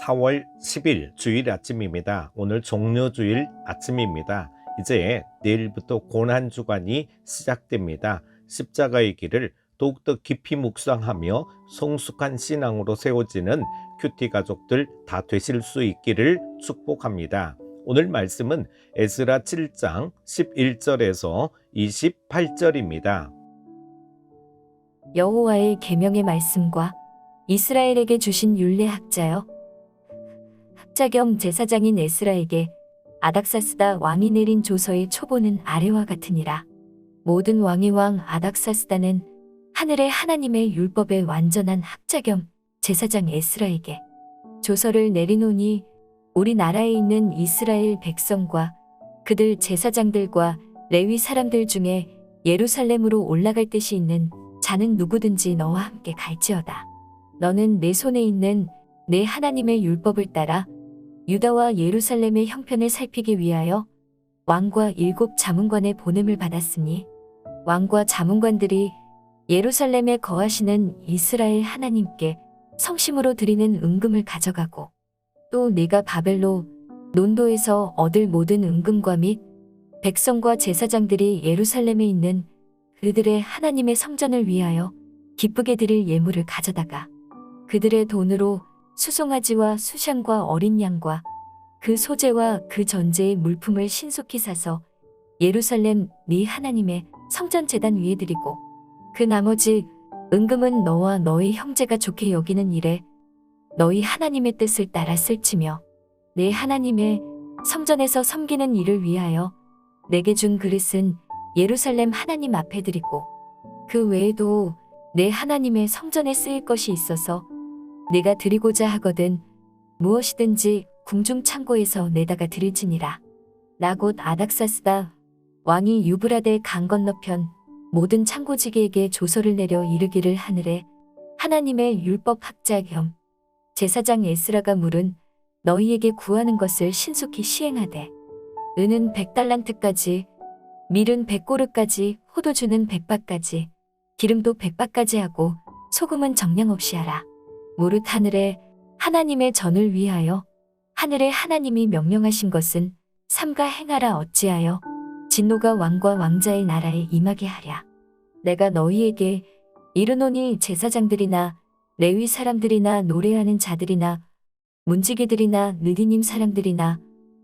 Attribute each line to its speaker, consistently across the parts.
Speaker 1: 4월 10일 주일 아침입니다. 오늘 종료주일 아침입니다. 이제 내일부터 고난주간이 시작됩니다. 십자가의 길을 더욱더 깊이 묵상하며 성숙한 신앙으로 세워지는 큐티 가족들 다 되실 수 있기를 축복합니다. 오늘 말씀은 에스라 7장 11절에서 28절입니다.
Speaker 2: 여호와의 계명의 말씀과 이스라엘에게 주신 율례 학자여 학자 겸 제사장인 에스라에게 아닥사스다 왕이 내린 조서의 초보는 아래와 같으니라 모든 왕의 왕 아닥사스다는 하늘의 하나님의 율법의 완전한 학자 겸 제사장 에스라에게 조서를 내리노니 우리나라에 있는 이스라엘 백성과 그들 제사장들과 레위 사람들 중에 예루살렘으로 올라갈 뜻이 있는 자는 누구든지 너와 함께 갈지어다. 너는 내 손에 있는 내 하나님의 율법을 따라 유다와 예루살렘의 형편을 살피기 위하여 왕과 일곱 자문관의 보냄을 받았으니 왕과 자문관들이 예루살렘에 거하시는 이스라엘 하나님께 성심으로 드리는 은금을 가져가고 또 네가 바벨로 논도에서 얻을 모든 은금과 및 백성과 제사장들이 예루살렘에 있는 그들의 하나님의 성전을 위하여 기쁘게 드릴 예물을 가져다가 그들의 돈으로 수송아지와 수샹과 어린 양과 그 소재와 그 전제의 물품을 신속히 사서 예루살렘 네 하나님의 성전 재단 위에 드리고 그 나머지 은금은 너와 너희 형제가 좋게 여기는 일에 너희 하나님의 뜻을 따라 쓸지며 내 하나님의 성전에서 섬기는 일을 위하여 내게 준 그릇은 예루살렘 하나님 앞에 드리고 그 외에도 내 하나님의 성전에 쓰일 것이 있어서 내가 드리고자 하거든 무엇이든지 궁중 창고에서 내다가 드릴지니라. 나곧 아닥사스다. 왕이 유브라데 강 건너편 모든 창고지기에게 조서를 내려 이르기를 하늘에 하나님의 율법 학자 겸 제사장 에스라가 물은 너희에게 구하는 것을 신속히 시행하되 은은 백달란트까지 밀은 백고르까지 호도주는 백바까지 기름도 백바까지 하고 소금은 정량 없이 하라 무릇 하늘에 하나님의 전을 위하여 하늘의 하나님이 명령하신 것은 삼가 행하라 어찌하여 진노가 왕과 왕자의 나라에 임하게 하랴 내가 너희에게 이르노니 제사장들이나 레위 사람들이나 노래하는 자들이나 문지기들이나 느디님 사람들이나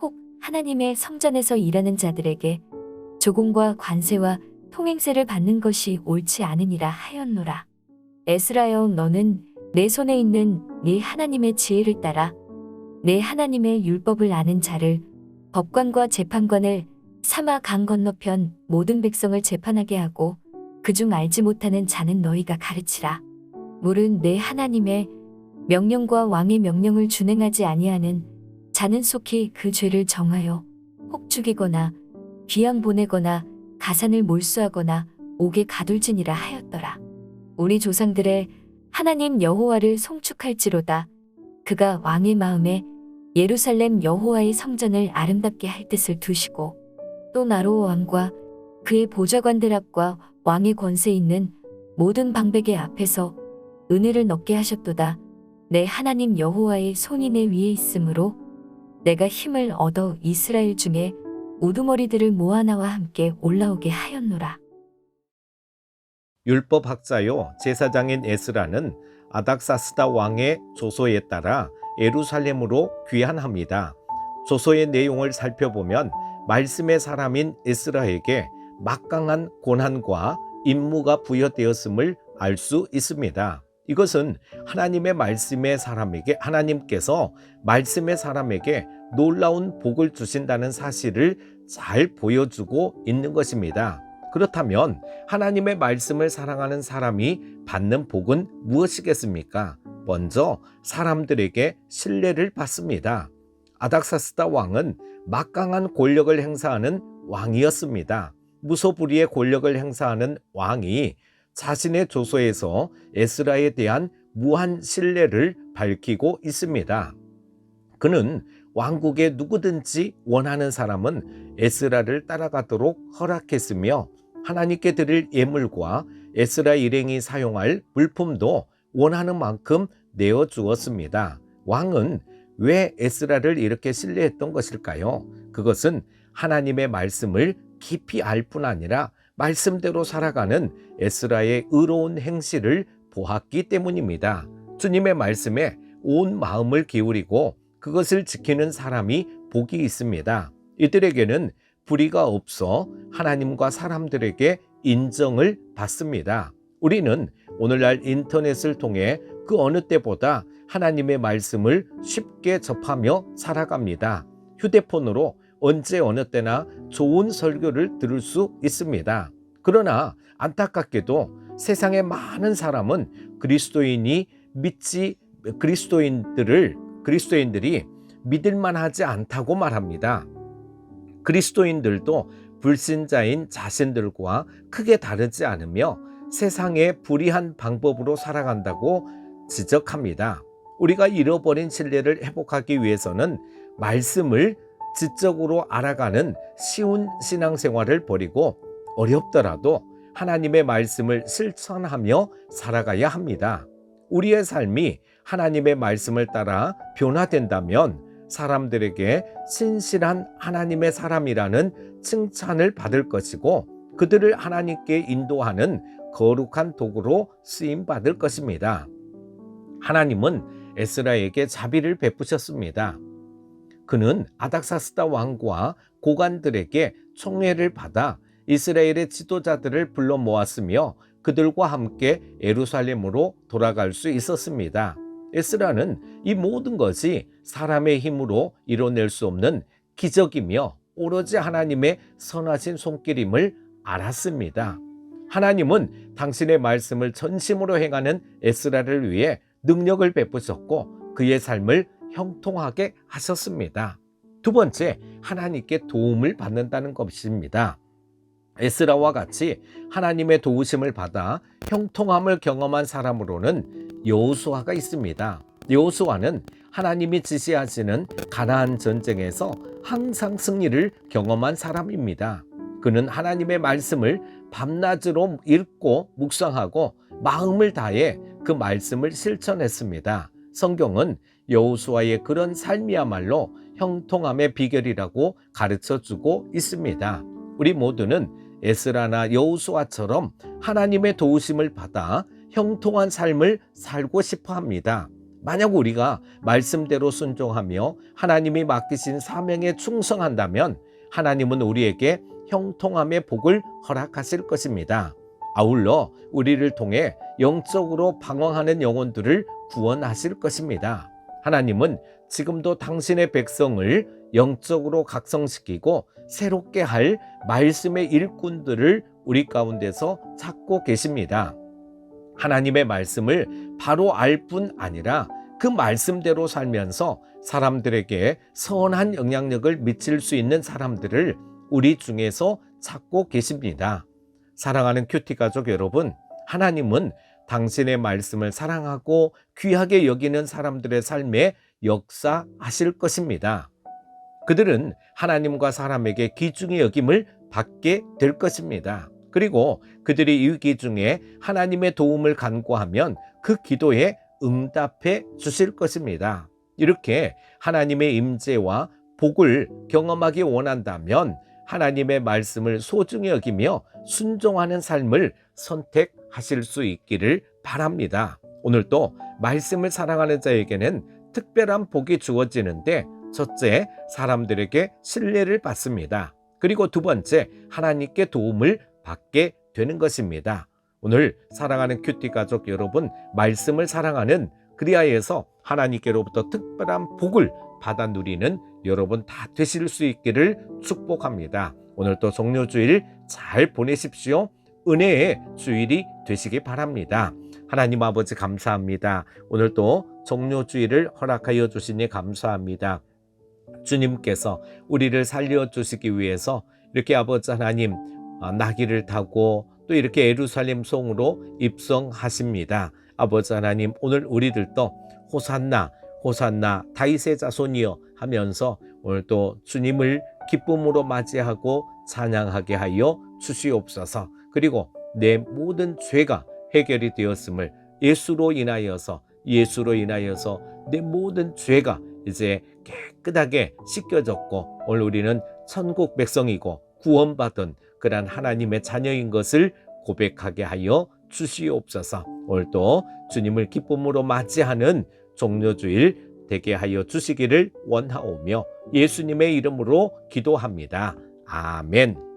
Speaker 2: 혹 하나님의 성전에서 일하는 자들에게 조공과 관세와 통행세를 받는 것이 옳지 않으니라 하였노라. 에스라여 너는 내 손에 있는 네 하나님의 지혜를 따라 내 하나님의 율법을 아는 자를 법관과 재판관을 사마 강 건너편 모든 백성을 재판하게 하고 그중 알지 못하는 자는 너희가 가르치라. 물은 내 하나님의 명령과 왕의 명령을 준행하지 아니하는 자는 속히 그 죄를 정하여 혹 죽이거나 귀양 보내거나 가산을 몰수하거나 옥에 가둘지니라 하였더라. 우리 조상들의 하나님 여호와를 송축할지로다. 그가 왕의 마음에 예루살렘 여호와의 성전을 아름답게 할 뜻을 두시고 또 나로 왕과 그의 보좌관들 앞과 왕의 권세 있는 모든 방백의 앞에서 은혜를 넣게 하셨도다. 내 하나님 여호와의 손이 내 위에 있으므로 내가 힘을 얻어 이스라엘 중에 우두머리들을 모아 나와 함께 올라오게 하였노라.
Speaker 1: 율법 학자요 제사장인 에스라는 아닥사스다 왕의 조서에 따라 예루살렘으로 귀환합니다. 조서의 내용을 살펴보면 말씀의 사람인 에스라에게 막강한 고난과 임무가 부여되었음을 알 수 있습니다. 이것은 하나님의 말씀의 사람에게 하나님께서 말씀의 사람에게 놀라운 복을 주신다는 사실을 잘 보여주고 있는 것입니다. 그렇다면 하나님의 말씀을 사랑하는 사람이 받는 복은 무엇이겠습니까? 먼저 사람들에게 신뢰를 받습니다. 아닥사스다 왕은 막강한 권력을 행사하는 왕이었습니다. 무소불위의 권력을 행사하는 왕이 자신의 조서에서 에스라에 대한 무한 신뢰를 밝히고 있습니다. 그는 왕국에 누구든지 원하는 사람은 에스라를 따라가도록 허락했으며 하나님께 드릴 예물과 에스라 일행이 사용할 물품도 원하는 만큼 내어 주었습니다. 왕은 왜 에스라를 이렇게 신뢰했던 것일까요? 그것은 하나님의 말씀을 깊이 알 뿐 아니라 말씀대로 살아가는 에스라의 의로운 행실을 보았기 때문입니다. 주님의 말씀에 온 마음을 기울이고 그것을 지키는 사람이 복이 있습니다. 이들에게는 불의가 없어 하나님과 사람들에게 인정을 받습니다. 우리는 오늘날 인터넷을 통해 그 어느 때보다 하나님의 말씀을 쉽게 접하며 살아갑니다. 휴대폰으로 언제 어느 때나 좋은 설교를 들을 수 있습니다. 그러나 안타깝게도 세상의 많은 사람은 그리스도인이 믿지 그리스도인들을 그리스도인들이 믿을 만하지 않다고 말합니다. 그리스도인들도 불신자인 자신들과 크게 다르지 않으며 세상의 불의한 방법으로 살아간다고 지적합니다. 우리가 잃어버린 신뢰를 회복하기 위해서는 말씀을 지적으로 알아가는 쉬운 신앙생활을 버리고 어렵더라도 하나님의 말씀을 실천하며 살아가야 합니다. 우리의 삶이 하나님의 말씀을 따라 변화된다면 사람들에게 신실한 하나님의 사람이라는 칭찬을 받을 것이고 그들을 하나님께 인도하는 거룩한 도구로 쓰임 받을 것입니다. 하나님은 에스라에게 자비를 베푸셨습니다. 그는 아닥사스다 왕과 고관들에게 총회를 받아 이스라엘의 지도자들을 불러 모았으며 그들과 함께 에루살렘으로 돌아갈 수 있었습니다. 에스라는 이 모든 것이 사람의 힘으로 이뤄낼 수 없는 기적이며 오로지 하나님의 선하신 손길임을 알았습니다. 하나님은 당신의 말씀을 전심으로 행하는 에스라를 위해 능력을 베푸셨고 그의 삶을 형통하게 하셨습니다. 두 번째, 하나님께 도움을 받는다는 것입니다. 에스라와 같이 하나님의 도우심을 받아 형통함을 경험한 사람으로는 여호수아가 있습니다. 여호수아는 하나님이 지시하시는 가나안 전쟁에서 항상 승리를 경험한 사람입니다. 그는 하나님의 말씀을 밤낮으로 읽고 묵상하고 마음을 다해 그 말씀을 실천했습니다. 성경은 여호수아의 그런 삶이야말로 형통함의 비결이라고 가르쳐 주고 있습니다. 우리 모두는 에스라나 여호수아처럼 하나님의 도우심을 받아 형통한 삶을 살고 싶어 합니다. 만약 우리가 말씀대로 순종하며 하나님이 맡기신 사명에 충성한다면 하나님은 우리에게 형통함의 복을 허락하실 것입니다. 아울러 우리를 통해 영적으로 방황하는 영혼들을 구원하실 것입니다. 하나님은 지금도 당신의 백성을 영적으로 각성시키고 새롭게 할 말씀의 일꾼들을 우리 가운데서 찾고 계십니다. 하나님의 말씀을 바로 알 뿐 아니라 그 말씀대로 살면서 사람들에게 선한 영향력을 미칠 수 있는 사람들을 우리 중에서 찾고 계십니다. 사랑하는 큐티 가족 여러분, 하나님은 당신의 말씀을 사랑하고 귀하게 여기는 사람들의 삶에 역사하실 것입니다. 그들은 하나님과 사람에게 귀중히 여김을 받게 될 것입니다. 그리고 그들이 이 기중에 하나님의 도움을 간구하면 그 기도에 응답해 주실 것입니다. 이렇게 하나님의 임재와 복을 경험하기 원한다면 하나님의 말씀을 소중히 여기며 순종하는 삶을 선택하실 수 있기를 바랍니다. 오늘도 말씀을 사랑하는 자에게는 특별한 복이 주어지는데 첫째, 사람들에게 신뢰를 받습니다. 그리고 두 번째, 하나님께 도움을 받게 되는 것입니다. 오늘 사랑하는 큐티 가족 여러분, 말씀을 사랑하는 그리하여서 하나님께로부터 특별한 복을 받아 누리는 여러분 다 되실 수 있기를 축복합니다. 오늘도 종료주일 잘 보내십시오. 은혜의 주일이 되시기 바랍니다. 하나님 아버지 감사합니다. 오늘도 종료주일을 허락하여 주시니 감사합니다. 주님께서 우리를 살려 주시기 위해서 이렇게 아버지 하나님 아, 나귀를 타고 또 이렇게 에루살렘 성으로 입성하십니다. 아버지 하나님 오늘 우리들도 호산나 호산나 다윗의 자손이여 하면서 오늘 또 주님을 기쁨으로 맞이하고 찬양하게 하여 주시옵소서. 그리고 내 모든 죄가 해결이 되었음을 예수로 인하여서 예수로 인하여서 내 모든 죄가 이제 깨끗하게 씻겨졌고 오늘 우리는 천국 백성이고 구원받은 그러한 하나님의 자녀인 것을 고백하게 하여 주시옵소서. 오늘도 주님을 기쁨으로 맞이하는 종료주일 되게 하여 주시기를 원하오며 예수님의 이름으로 기도합니다. 아멘.